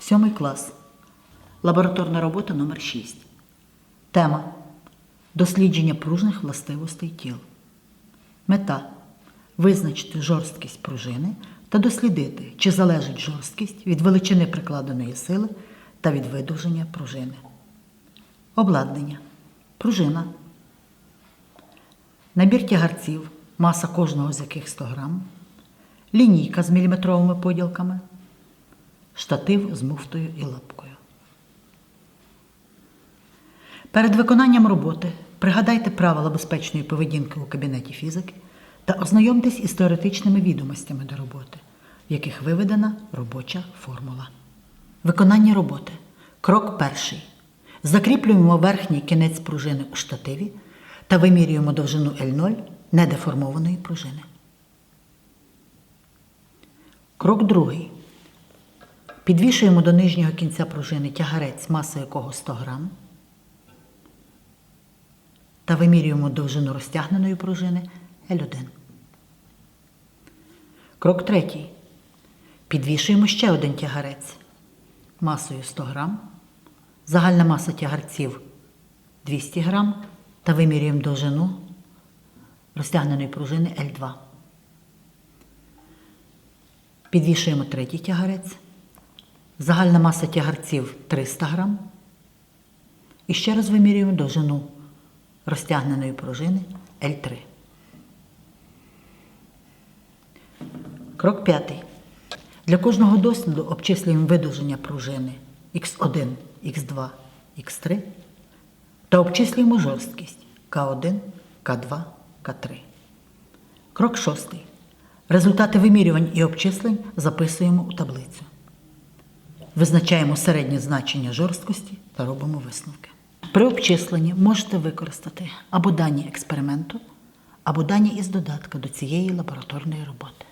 Сьомий клас. Лабораторна робота номер 6. Тема Дослідження пружних властивостей тіл. Мета визначити жорсткість пружини та дослідити, чи залежить жорсткість від величини прикладеної сили та від видовження пружини. Обладнання. Пружина. Набір тягарців, маса кожного з яких 100 грам. Лінійка з міліметровими поділками. Штатив з муфтою і лапкою. Перед виконанням роботи пригадайте правила безпечної поведінки у кабінеті фізики та ознайомтесь із теоретичними відомостями до роботи, в яких виведена робоча формула. Виконання роботи. Крок перший. Закріплюємо верхній кінець пружини у штативі та вимірюємо довжину L0 недеформованої пружини. Крок другий. Підвішуємо до нижнього кінця пружини тягарець, маса якого 100 грам, та вимірюємо довжину розтягненої пружини L1. Крок третій. Підвішуємо ще один тягарець масою 100 грам, загальна маса тягарців 200 грам та вимірюємо довжину розтягненої пружини L2. Підвішуємо третій тягарець. Загальна маса тягарців 300 грам. І ще раз вимірюємо довжину розтягненої пружини L3. Крок п'ятий. Для кожного досліду обчислюємо видовження пружини X1, X2, X3 та обчислюємо жорсткість К1, К2, К3. Крок шостий. Результати вимірювань і обчислень записуємо у таблицю. Визначаємо середнє значення жорсткості та робимо висновки. При обчисленні можете використати або дані експерименту, або дані із додатка до цієї лабораторної роботи.